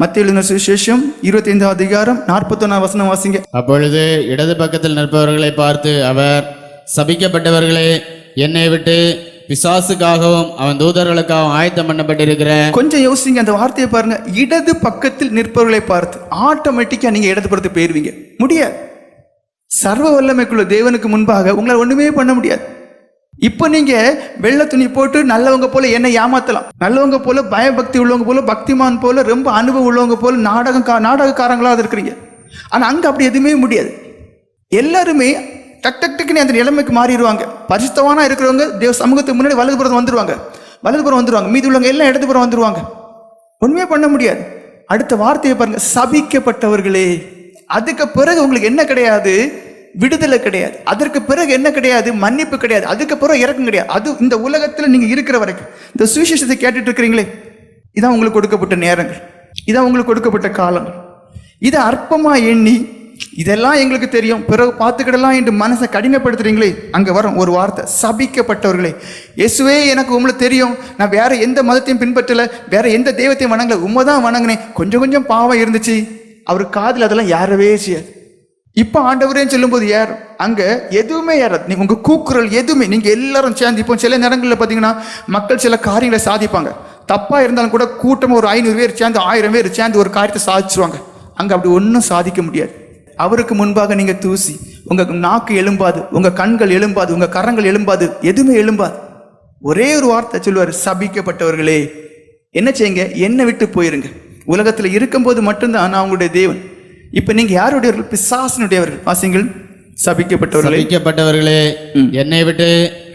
மத்திய எழுதின சுவிசேஷம் இருபத்தி ஐந்தாவது அதிகாரம் நாற்பத்தொன்னாம் வசனம் வாசிங்க. அப்பொழுது இடது பக்கத்தில் நிற்பவர்களை பார்த்து அவர் சபிக்கப்பட்டவர்களே என்னை விட்டு பிசாசுக்காகவும் அவன் தூதர்களுக்காகவும் ஆயத்தம் பண்ணப்பட்டிருக்கிற கொஞ்சம் யோசிங்க அந்த வார்த்தையை பாருங்க. இடது பக்கத்தில் நிற்பவர்களை பார்த்து ஆட்டோமேட்டிக்கா நீங்க இடது புறத்து போயிருவீங்க. முடியாது. சர்வ வல்லமைக்குள்ள தேவனுக்கு முன்பாக உங்களால் ஒண்ணுமே பண்ண முடியாது. இப்போ நீங்க வெள்ளை துணி போட்டு நல்லவங்க போல என்ன ஏமாத்தலாம். நல்லவங்க போல பயபக்தி உள்ளவங்க போல பக்திமான் போல ரொம்ப அனுபவம் உள்ளவங்க போல நாடகம் கா- நாடகக்காரங்களாக இருக்கிறீங்க. ஆனால் அங்கே அப்படி எதுவுமே முடியாது. எல்லாருமே டக் டக் டக்குன்னு அந்த நிலைமைக்கு மாறிடுவாங்க. பரிசுத்தவானா இருக்கிறவங்க தேவ சமூகத்துக்கு முன்னாடி வலதுபுறம் வந்துடுவாங்க வலதுபுறம் வந்துடுவாங்க மீதி உள்ளவங்க எல்லாம் இடதுபுறம் வந்துடுவாங்க ஒன்றுமே பண்ண முடியாது. அடுத்த வார்த்தையை பாருங்க. சபிக்கப்பட்டவர்களே. அதுக்கு பிறகு உங்களுக்கு என்ன கிடையாது? விடுதலை கிடையாது. அதற்கு பிறகு என்ன கிடையாது? மன்னிப்பு கிடையாது. அதுக்கு பிறகு இறக்கம் கிடையாது. அது இந்த உலகத்தில் நீங்கள் இருக்கிற வரைக்கும். இந்த சுவிசேஷத்தை கேட்டுட்டு இருக்கிறீங்களே இதான் உங்களுக்கு கொடுக்கப்பட்ட நேரங்கள். இதான் உங்களுக்கு கொடுக்கப்பட்ட காலங்கள். இதை அற்பமாக எண்ணி இதெல்லாம் எங்களுக்கு தெரியும். பிறகு பார்த்துக்கிடலாம் என்று மனசை கடினப்படுத்துறீங்களே அங்கே வரும் ஒரு வார்த்தை சபிக்கப்பட்டவர்களே. இயேசுவே எனக்கு உங்களை தெரியும். நான் வேற எந்த மதத்தையும் பின்பற்றலை வேற எந்த தெய்வத்தையும் வணங்கலை. உண்மை தான் வணங்கினேன். கொஞ்சம் கொஞ்சம் பாவம் இருந்துச்சு. அவர் காதில் அதெல்லாம் யாரவே செய்யாது. இப்போ ஆண்டவரேன்னு சொல்லும்போது யார்? அங்கே எதுவுமே ஏறாது நீ உங்கள் கூக்குரல் எதுவுமே நீங்கள் எல்லாரும் சேர்ந்து இப்போ சில நேரங்களில் பார்த்தீங்கன்னா மக்கள் சில காரியங்களை சாதிப்பாங்க. தப்பாக இருந்தாலும் கூட கூட்டமாக ஒரு ஐநூறு பேர் சேர்ந்து ஆயிரம் பேர் சேர்ந்து ஒரு காரியத்தை சாதிச்சிருவாங்க. அங்கே அப்படி ஒன்றும் சாதிக்க முடியாது. அவருக்கு முன்பாக நீங்கள் தூசி உங்கள் நாக்கு எழும்பாது உங்கள் கண்கள் எழும்பாது உங்கள் கரங்கள் எழும்பாது எதுவுமே எழும்பாது. ஒரே ஒரு வார்த்தை சொல்லுவார் சபிக்கப்பட்டவர்களே. என்ன செய்யுங்க? என்னை விட்டு போயிருங்க. உலகத்தில் இருக்கும்போது மட்டும்தான் நான் உங்களுடைய தேவன். இப்ப நீங்க யாருடையவர்கள்? பிசாசனுடையவர்கள். வாசிங்கள் சபிக்கப்பட்டவர்களே. சபிக்கப்பட்டவர்களே என்னை விட்டு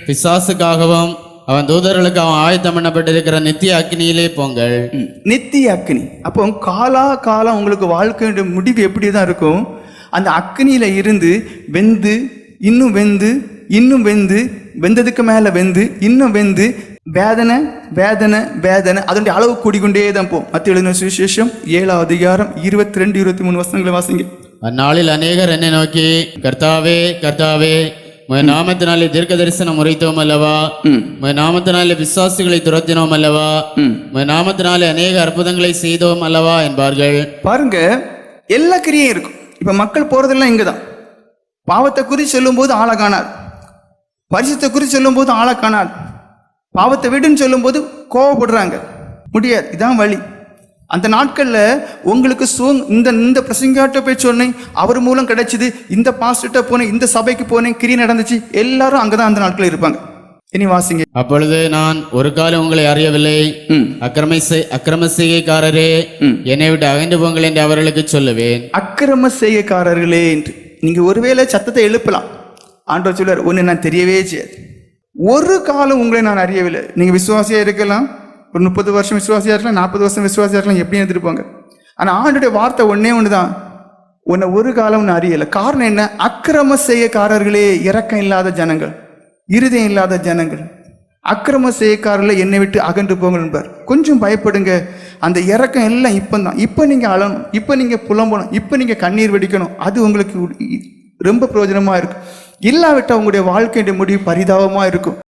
பிசாசுக்காகவும் அவன் தூதர்களுக்காகவும் ஆயத்தம் பண்ணப்பட்டிருக்கிற நித்திய அக்னியிலே போங்கள். நித்திய அக்னி. அப்போ காலா காலம் உங்களுக்கு வாழ்க்கையுடைய முடிவு எப்படி தான் இருக்கும்? அந்த அக்னியில இருந்து வெந்து இன்னும் வெந்து இன்னும் வெந்து வெந்ததுக்கு மேல வெந்து இன்னும் வெந்து வேதனை வேதனை வேதனை. அதனுடைய அளவு கூடிக்கொண்டே தான் போகும். மத்திய எழுதின சுவிசேஷம் ஏழாவது அதிகாரம் இருபத்தி ரெண்டு இருபத்தி மூணு வருஷங்களை வாசிங்க. அந்நாளில் அநேகர் என்னை நோக்கி கர்த்தாவே கர்த்தாவே உமது நாமத்தினாலே தீர்க்க தரிசனம் உரைத்தோம் அல்லவா. உமது நாமத்தினாலே விசுவாசிகளை துரத்தினோம் அல்லவா. உமது நாமத்தினாலே அநேக அற்புதங்களை செய்தோம் அல்லவா? என்பார்கள். பாருங்க எல்லா கிரியும் இருக்கும். இப்ப மக்கள் போறதெல்லாம் இங்கதான். பாவத்தை குறித்து சொல்லும்போது ஆளை காணாது. பரிசுத்தை குறித்து சொல்லும்போது ஆளை காணாது. பாவத்தை விடுன்னு சொல்லும்போது கோவப்படுறாங்க. முடியாது. இதான் வழி. அந்த நாட்கள்ல உங்களுக்கு சுகம் இந்த இந்த பிரசங்காட்ட போய் சொன்னேன். அவர் மூலம் கிடைச்சது. இந்த பாஸ்டர்கிட்ட போனேன். இந்த சபைக்கு போனேன். கிரி நடந்துச்சு. எல்லாரும் அங்கதான் அந்த நாட்கள் இருப்பாங்க. இனி வாசிங்க அப்பொழுது நான் ஒரு காலம் உங்களை அறியவில்லை. அக்கிரமை அக்கிரம செய்கைக்காரரே என்னை விட்டு அகன்று போங்கள் என்று அவர்களுக்கு சொல்லுவேன். அக்கிரம செய்கைக்காரர்களே என்று. நீங்க ஒருவேளை சத்தத்தை எழுப்பலாம். ஆண்டவர் சொல்றார் ஒன்று நான் தெரியவே செய்யாது. ஒரு காலம் உங்களை நான் அறியவில்லை. நீங்கள் விசுவாசியாக இருக்கலாம். ஒரு முப்பது வருஷம் விசுவாசியாக இருக்கலாம் நாற்பது வருஷம் விசுவாசியாக இருக்கலாம் எப்படியும் எடுத்துருப்பாங்க ஆனால் ஆண்டுடைய வார்த்தை ஒன்றே ஒன்று தான் உன்னை ஒரு காலம் நான் அறியலை. காரணம் என்ன? அக்கிரம செய்யக்காரர்களே இறக்கம் இல்லாத ஜனங்கள். இருதயம் இல்லாத ஜனங்கள். அக்கிரம செய்யக்காரர்களை என்னை விட்டு அகன்று போங்கள் என்பார். கொஞ்சம் பயப்படுங்க. அந்த இறக்கம் எல்லாம் இப்போ தான் இப்போ நீங்கள் அழணும். இப்போ நீங்கள் புலம்பணும். இப்போ நீங்கள் கண்ணீர் வெடிக்கணும். அது உங்களுக்கு ரொம்ப பிரயோஜனமாக இருக்கும் இல்லாவிட்டால் உங்களுடைய வாழ்க்கையுடைய முடிவு பரிதாபமாக இருக்கும்.